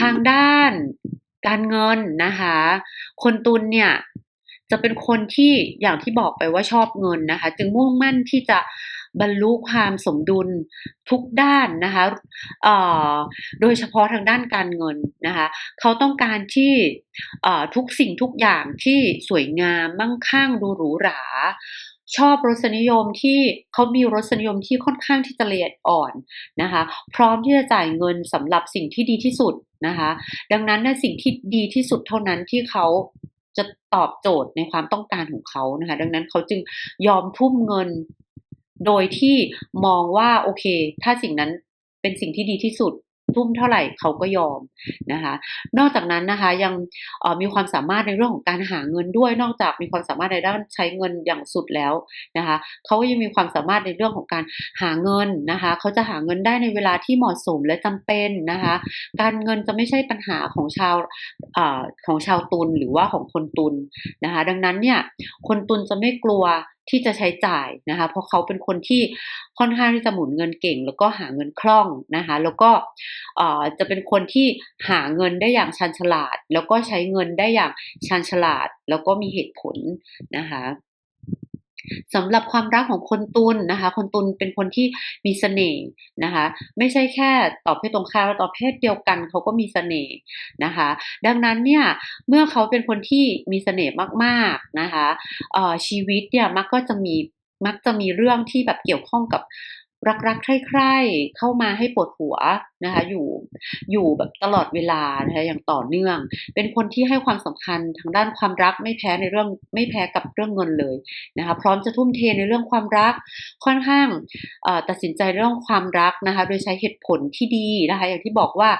ทางด้านการเงินนะคะ คนตุลเนี่ยจะเป็นคนที่อย่างที่บอกไปว่าชอบเงินนะคะ จึงมุ่งมั่นที่จะบรรลุความสมดุลทุกด้านนะคะโดยเฉพาะทางด้านการเงินนะคะ เขาต้องการที่ทุกสิ่งทุกอย่างที่สวยงามมั่งคั่งดูหรูหรา ชอบรสนิยมที่เขามีรสนิยมที่ค่อนข้างที่จะละเอียดอ่อนนะคะ พร้อมที่จะจ่ายเงินสำหรับสิ่งที่ดีที่สุดนะคะ ดังนั้นในสิ่งที่ดีที่สุดเท่านั้นที่เขาจะตอบโจทย์ในความต้องการของเขานะคะ ดังนั้นเขาจึงยอมทุ่มเงิน โดยที่มองว่าโอเค ถ้าสิ่งนั้นเป็นสิ่งที่ดีที่สุด ทุ่มเท่าไหร่เขาก็ยอมนะคะ นอกจากนั้นนะคะยังมีความสามารถในเรื่องของการหาเงินด้วย นอกจากมีความสามารถในด้านใช้เงินอย่างสุดแล้วนะคะเขาก็ยังมีความสามารถในเรื่องของการหาเงินนะคะเขาจะหาเงินได้ในเวลาที่เหมาะสมและจำเป็นนะคะ การเงินจะไม่ใช่ปัญหาของชาวอของชาวตุลหรือว่าของคนตุลนะคะ ดังนั้นเนี่ยคนตุลจะไม่กลัว ที่จะใช้จ่ายนะคะ เพราะเขาเป็นคนที่ค่อนข้างที่จะหมุนเงินเก่ง แล้วก็หาเงินคล่องนะคะ แล้วก็จะเป็นคนที่หาเงินได้อย่างชันฉลาด แล้วก็ใช้เงินได้อย่างชันฉลาด แล้วก็มีเหตุผลนะคะ สำหรับความรักของคนตุลนะคะ คนตุลเป็นคนที่มีเสน่ห์นะคะ ไม่ใช่แค่ตอบเพศตรงข้ามตอบเพศเดียวกันเขาก็มีเสน่ห์นะคะ ดังนั้นเนี่ยเมื่อเขาเป็นคนที่มีเสน่ห์มากๆนะคะชีวิตเนี่ยมักก็จะมีมักจะมีเรื่องที่แบบเกี่ยวข้องกับรักๆใคร่ๆเข้ามาให้ปวดหัวนะคะอยู่อยู่แบบตลอดเวลานะคะอย่างต่อเนื่อง เป็นคนที่ให้ความสำคัญทางด้านความรักไม่แพ้ในเรื่องไม่แพ้กับเรื่องเงินเลยนะคะพร้อมจะทุ่มเทในเรื่องความรักค่อนข้างตัดสินใจเรื่องความรักนะคะโดยใช้เหตุผลที่ดีนะคะอย่างที่บอกว่า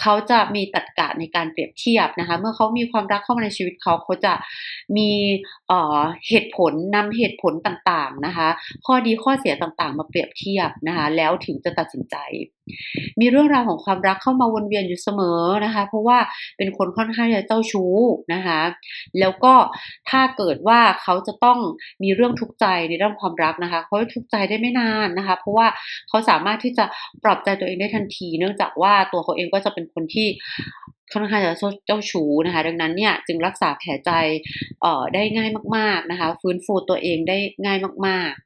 เขาจะมีตัดกะในการเปรียบเทียบนะคะเมื่อเขามีความรักเข้ามาในชีวิตเขาเขาจะมีเหตุผลนำเหตุผลต่างๆนะคะข้อดีข้อเสียต่างๆ มาเปรียบเทียบนะคะแล้วถึงจะตัดสินใจมีเรื่องราวของความรักเข้ามาวนเวียนอยู่เสมอนะคะ เพราะว่าเป็นคนค่อนข้างจะเจ้าชู้นะคะ แล้วก็ถ้าเกิดว่าเขาจะต้องมีเรื่องทุกข์ใจในเรื่องความรักนะคะเขาทุกข์ใจได้ไม่นานนะคะ เพราะว่าเขาสามารถที่จะปรับใจตัวเองได้ทันที เนื่องจากว่าตัวเขาเองก็จะเป็นคนที่ค่อนข้างจะเจ้าชู้นะคะ ดังนั้นเนี่ยจึงรักษาแผลใจออได้ง่ายมาก ๆนะคะ ฟื้นฟูตัวเองได้ง่ายมาก ๆ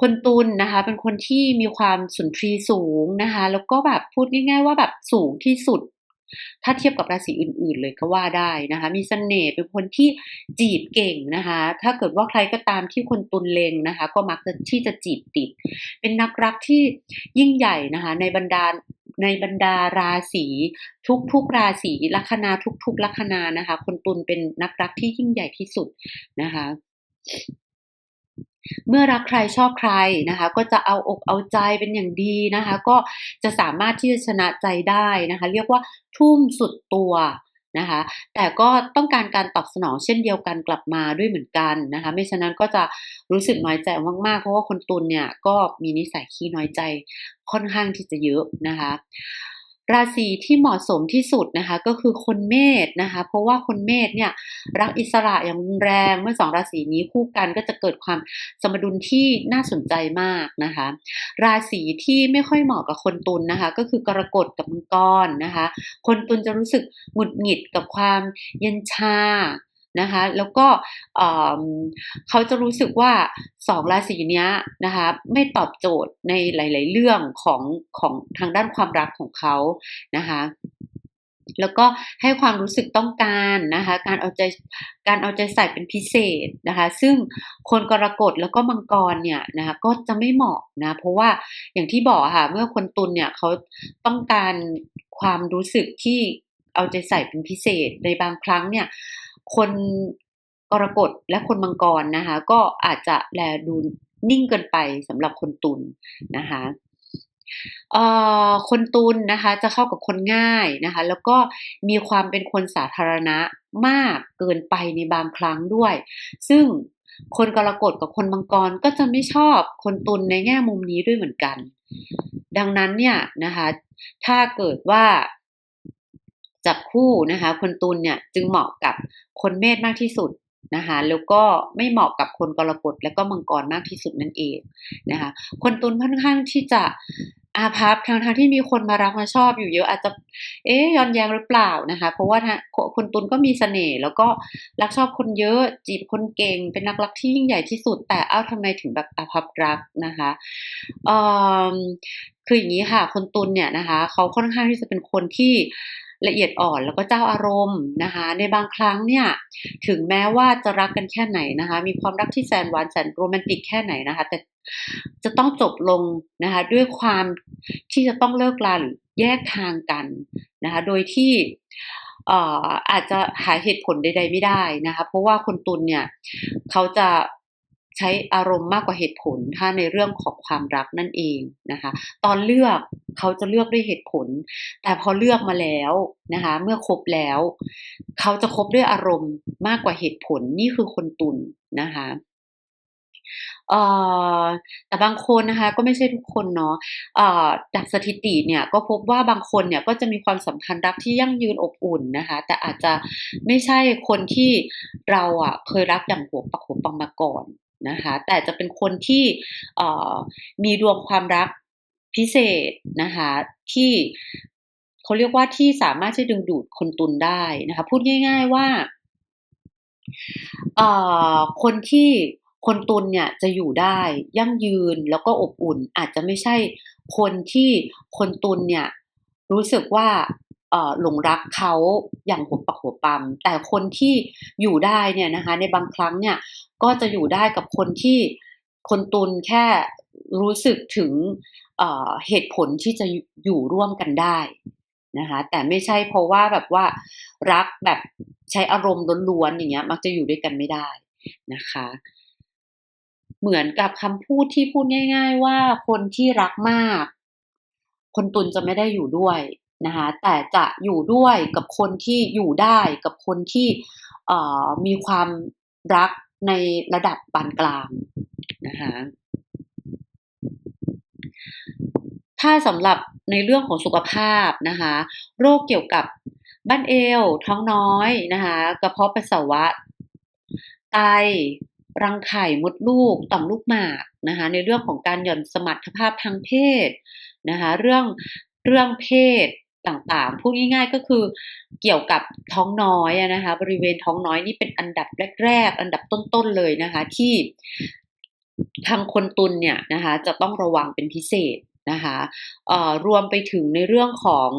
คนตุลนนะคะ เป็นคนที่มีความสุนทรีสูงนะคะ แล้วก็แบบพูดง่าย ๆ ว่าแบบสูงที่สุด ถ้าเทียบกับราศีอื่น ๆ เลยก็ว่าได้นะคะ มีเสน่ห์เป็นคนที่จีบเก่งนะคะ ถ้าเกิดว่าใครก็ตามที่คนตุลเลงนะคะ ก็มักจะที่จะจีบติด เป็นนักรักที่ยิ่งใหญ่นะคะ ในบรรดาในบรรดาราศีทุกๆราศีลัคนาทุกๆลัคนานะคะ คนตุลเป็นนักรักที่ยิ่งใหญ่ที่สุดนะคะ เมื่อรักใครชอบใครนะคะ ก็จะเอาอกเอาใจเป็นอย่างดีนะคะ ก็จะสามารถที่จะชนะใจได้นะคะ เรียกว่าทุ่มสุดตัวนะคะ แต่ก็ต้องการการตอบสนองเช่นเดียวกันกลับมาด้วยเหมือนกันนะคะ ไม่ฉะนั้นก็จะรู้สึกน้อยใจมากๆ เพราะว่าคนตุลเนี่ยก็มีนิสัยขี้น้อยใจค่อนข้างที่จะเยอะนะคะ ราศีที่เหมาะสมที่สุดนะคะก็คือคนเมษนะคะ เพราะว่าคนเมษเนี่ยรักอิสระอย่างรุนแรงเมื่อสองราศีนี้คู่กันก็จะเกิดความสมดุลที่น่าสนใจมากนะคะ ราศีที่ไม่ค่อยเหมาะกับคนตุลนนะคะ ก็คือกรกฎกับมังกรนะคะ คนตุลจะรู้สึกหงุดหงิดกับความเย็นชา นะคะแล้วก็เขาจะรู้สึกว่าสองราศีนี้นะคะไม่ตอบโจทย์ในหลาย ๆ เรื่องของของทางด้านความรักของเขานะคะแล้วก็ให้ความรู้สึกต้องการนะคะการเอาใจการเอาใจใส่เป็นพิเศษนะคะซึ่งคนกรกฎแล้วก็มังกรเนี่ยนะคะก็จะไม่เหมาะนะเพราะว่าอย่างที่บอกค่ะเมื่อคนตุลเนี่ยเขาต้องการความรู้สึกที่เอาใจใส่เป็นพิเศษในบางครั้งเนี่ย คนกรกฎและคนมังกรนะคะ ก็อาจจะแลดูนิ่งเกินไปสำหรับคนตุลนะคะคนตุลนะคะจะเข้ากับคนง่ายนะคะ แล้วก็มีความเป็นคนสาธารณะมากเกินไปในบางครั้งด้วย ซึ่งคนกรกฎกับคนมังกรก็จะไม่ชอบคนตุลในแง่มุมนี้ด้วยเหมือนกัน ดังนั้นเนี่ยนะคะ ถ้าเกิดว่า จับคู่นะคะ คนตุลเนี่ยจึงเหมาะกับคนเมษมากที่สุดนะคะแล้วก็ไม่เหมาะกับคนกรกฎและก็มังกรมากที่สุดนั่นเองนะคะ คนตุลค่อนข้างที่จะอาภัพทั้งที่มีคนมารักมาชอบอยู่เยอะอาจจะเอ๊ะย้อนแย้งหรือเปล่านะคะ เพราะว่าคนตุลก็มีเสน่ห์แล้วก็รักชอบคนเยอะจีบคนเก่งเป็นนักรักที่ยิ่งใหญ่ที่สุด แต่เอ้าทำไมถึงแบบอาภัพรักนะคะเอ่อคืออย่างงี้ค่ะ คนตุลเนี่ยนะคะ เขาค่อนข้างที่จะเป็นคนที่ ละเอียดอ่อนแล้วก็เจ้าอารมณ์นะคะ ในบางครั้งเนี่ยถึงแม้ว่าจะรักกันแค่ไหนนะคะ มีความรักที่แสนหวานแสนโรแมนติกแค่ไหนนะคะ แต่จะต้องจบลงนะคะ ด้วยความที่จะต้องเลิกลาหรือแยกทางกันนะคะ โดยที่เอ่ออาจจะหาเหตุผลใด ๆ ไม่ได้นะคะ เพราะว่าคนตุลเนี่ยเขาจะ ใช้อารมณ์มากกว่าเหตุผลถ้าในเรื่องของความรักนั่นเองนะคะ ตอนเลือกเขาจะเลือกด้วยเหตุผล แต่พอเลือกมาแล้วนะคะ เมื่อคบแล้ว เขาจะคบด้วยอารมณ์มากกว่าเหตุผลนี่คือคนตุลนะคะแต่บางคนนะคะก็ไม่ใช่ทุกคนเนาะจากสถิติเนี่ยก็พบว่าบางคนเนี่ยก็จะมีความสัมพันธ์รักที่ยั่งยืนอบอุ่นนะคะ แต่อาจจะไม่ใช่คนที่เราอะเคยรักอย่างหัวปักหัวปำมาก่อน นะคะ แต่จะเป็นคนที่มีดวงความรักพิเศษนะคะที่เขาเรียกว่าที่สามารถที่ดึงดูดคนตุลได้นะคะพูดง่าย ๆว่าคนที่คนตุลเนี่ยจะอยู่ได้ยั่งยืนแล้วก็อบอุ่นอาจจะไม่ใช่คนที่คนตุลเนี่ยรู้สึกว่า หลงรักเขาอย่างหัวปักหัวปำแต่คนที่อยู่ได้เนี่ยนะคะในบางครั้งเนี่ยก็จะอยู่ได้กับคนที่คนตุลแค่รู้สึกถึงเเหตุผลที่จะอยู่ร่วมกันได้นะคะแต่ไม่ใช่เพราะว่าแบบว่ารักแบบใช้อารมณ์ล้วนๆอย่างเงี้ยมักจะอยู่ด้วยกันไม่ได้นะคะ เหมือนกับคำพูดที่พูดง่าย ๆ ว่าคนที่รักมาก คนตุลจะไม่ได้อยู่ด้วย นะคะแต่จะอยู่ด้วยกับคนที่อยู่ได้กับคนที่มีความรักในระดับปานกลางนะคะถ้าสำหรับในเรื่องของสุขภาพนะคะโรคเกี่ยวกับบั้นเอว ท้องน้อยนะคะกระเพาะปัสสาวะ ไตรังไข่มดลูกต่อมลูกหมากนะคะในเรื่องของการหย่อนสมรรถภาพทางเพศนะคะเรื่องเรื่องเพศ ต่างๆ พูดง่าย ๆ ก็คือเกี่ยวกับท้องน้อยนะคะ บริเวณท้องน้อยนี่เป็นอันดับแรก ๆ อันดับต้นๆเลยนะคะ ที่ทางคนตุลเนี่ยนะคะ จะต้องระวังเป็นพิเศษนะคะรวมไปถึงในเรื่องของ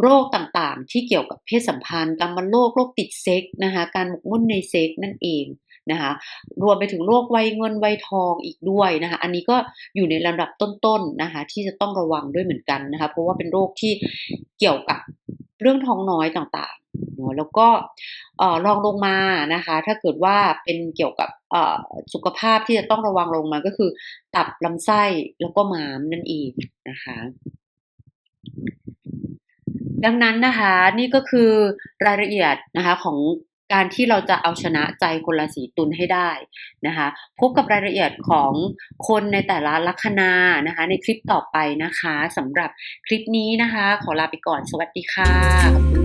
โรคต่างๆ ที่เกี่ยวกับเพศสัมพันธ์กามโรคโรคติดเซ็กส์นะคะ การหมกมุ่นในเซ็กส์นั่นเอง นะคะรวมไปถึงโรควัยเงินวัยทองอีกด้วยนะคะอันนี้ก็อยู่ในลำดับต้นๆนะคะที่จะต้องระวังด้วยเหมือนกันนะคะเพราะว่าเป็นโรคที่เกี่ยวกับเรื่องท้องน้อยต่างๆเนาะแล้วก็เอ่องลงมานะคะถ้าเกิดว่าเป็นเกี่ยวกับสุขภาพที่จะต้องระวังรองลงมาก็คือ ตับลำไส้แล้วก็ม้ามนั่นเองนะคะดังนั้นนะคะนี่ก็คือรายละเอียดนะคะของ การที่เราจะเอาชนะใจคนราศีตุลให้ได้นะคะพบกับรายละเอียดของคนในแต่ละลัคนานะคะ ในคลิปต่อไปนะคะสำหรับคลิปนี้นะคะ ขอลาไปก่อนสวัสดีค่ะ